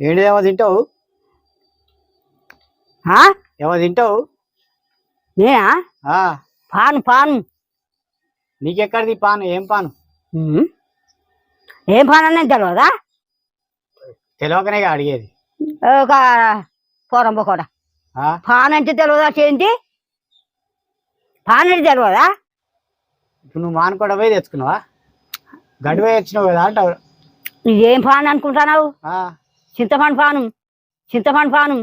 ఏంటిదేమో తింటావు? ఆ? ఏమో తింటావు? నేనా? ఆ, పాను పాను. నీకెక్కడిది పాను? ఏం పాను? ఉమ్. ఏం పాను అనేది తెలియదా తెలియకనే అడిగేది. ఒక పోరం కూడా ఆ, పాన్ అంటే తెలియదా ఏంటి పాన్ అంటే తెలియదా ఇప్పుడు నువ్వు మానుకోవడం పోయి తెచ్చుకున్నావా? గడ్డి పోయి వచ్చినావు కదా అంటావు. ఇదేం పాన్ అనుకుంటున్నావు? ఆ, చింతపండు పాను చింతపండు పాను.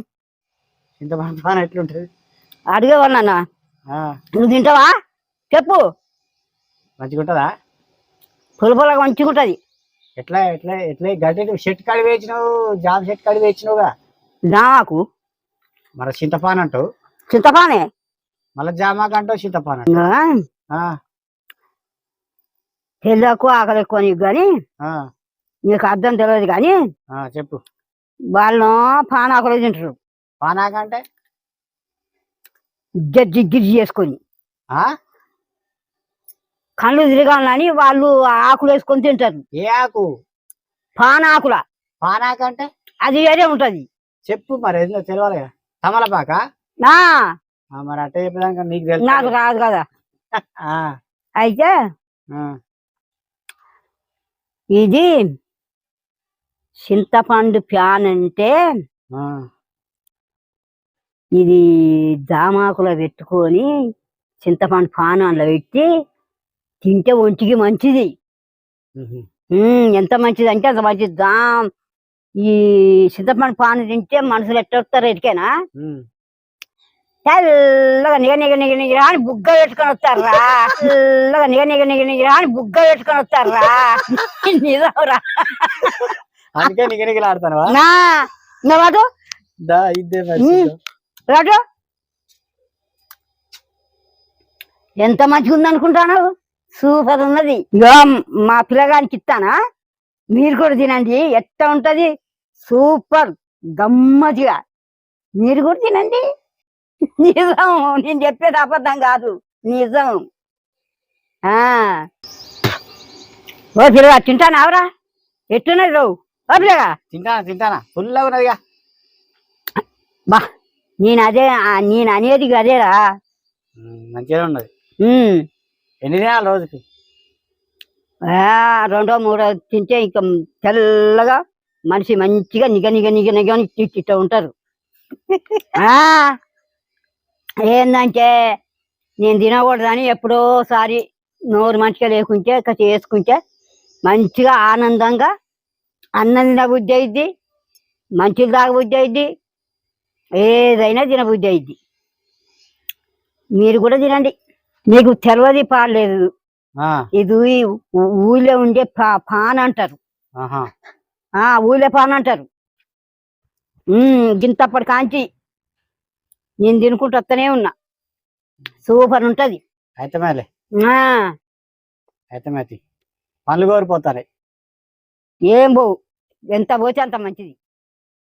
చింతపండు పాను ఎట్లుంటది? అడిగేవాళ్ళన్నా ఆ, నువ్వు తింటావా? చెప్పు. మంచిగా ఉంటుందా పుల్ల పుల్లగా మంచిగా ఉంటుంది ఎట్లా ఎట్లా? ఎట్లా గడ్డి షెట్ కాడి వేయించినావు జామ షెట్ కాడి వేయించినావుగా నాకు. మరి చింతపాను అంటావు? చింతపానే. మళ్ళీ జామాకు అంటావు చింతపాను తెల్లకు ఆకలి ఎక్కువ నీకు కానీ నీకు అర్థం తెలియదు కానీ చెప్పు. వాళ్ళు పాన్ ఆకులు తింటారు. పానాక అంటే? జడ్జి గిడ్జి చేసుకొని ఆ? కళ్ళు తిరగాలని వాళ్ళు ఆకులు వేసుకొని తింటారు. ఏ ఆకు? పాన్ ఆకుల పానాక అంటే? అది వేరే ఉంటది. చెప్పు మరి ఏదో తెలియాలి కదా. తమలపాక? నా మరి అట్టే చెప్పేదాకా నీకు తెలుసు నాకు రాదు కదా. ఆ, అయితే ఇది చింతపండు ప్యాన్ అంటే ఇది జామాకులో పెట్టుకొని చింతపండు పాను అందులో పెట్టి తింటే ఒంటికి మంచిది. ఎంత మంచిది అంటే అంత మంచిది. దా ఈ చింతపండు పాను తింటే మనుషులు ఎట్టొస్తారు ఎటుకేనా. తెల్లగా నిగ నిగ నిగ నిగ అని బుగ్గ పెట్టుకొని వస్తారా తెల్లగా నిగ నిగ నిగ నిగ అని బుగ్గ పెట్టుకొని వస్తారా నిజంరా అందుకే నా దా ఎంత మంచిగా ఉంది అనుకుంటాను సూపర్ ఉన్నది. ఇగో మా పిల్లగానికి ఇస్తానా? మీరు కూడా తినండి. ఎట్ట ఉంటది? సూపర్. గమ్మతిగా మీరు కూడా తినండి. నిజం. నేను చెప్పేది అబద్ధం కాదు. నిజం. ఆ. ఓ పిల్లగా తింటానావరా? ఎట్టున్నది రావు పిల్లగా తింటానా తింటానా? ఫుల్గా ఉన్నదిగా బా నేను అదే నేను అనేది అదేరా. మంచిగా ఉన్నది. ఎన్ని తినాలి రోజుకి? ఆ, రెండో మూడో తింటే ఇంకా తెల్లగా మనిషి మంచిగా నిగ నిగ నిగ నిగ ఇట్ట ఉంటారు. ఆ ఏందంటే నేను తినకూడదని ఎప్పుడోసారి నోరు మంచిగా లేకుంటే ఇక చేసుకుంటే మంచిగా ఆనందంగా అన్నం తినబుద్ధి అయింది మంచిది తాగబుద్ధి అయింది ఏదైనా తినబుద్ధి అయింది మీరు కూడా తినండి. మీకు తెలియదు పాడలేదు ఆ, ఇది ఊళ్ళో ఉండే పా- పాన్ అంటారు. ఊళ్ళో పాన్ అంటారు. గింతప్పటి కాంచి నేను తినుకుంటూ వస్తూనే ఉన్నా. సూపర్ ఉంటది. అయితే మేలే ఆ. ఏం పోవు. ఎంత పోతే అంత మంచిది.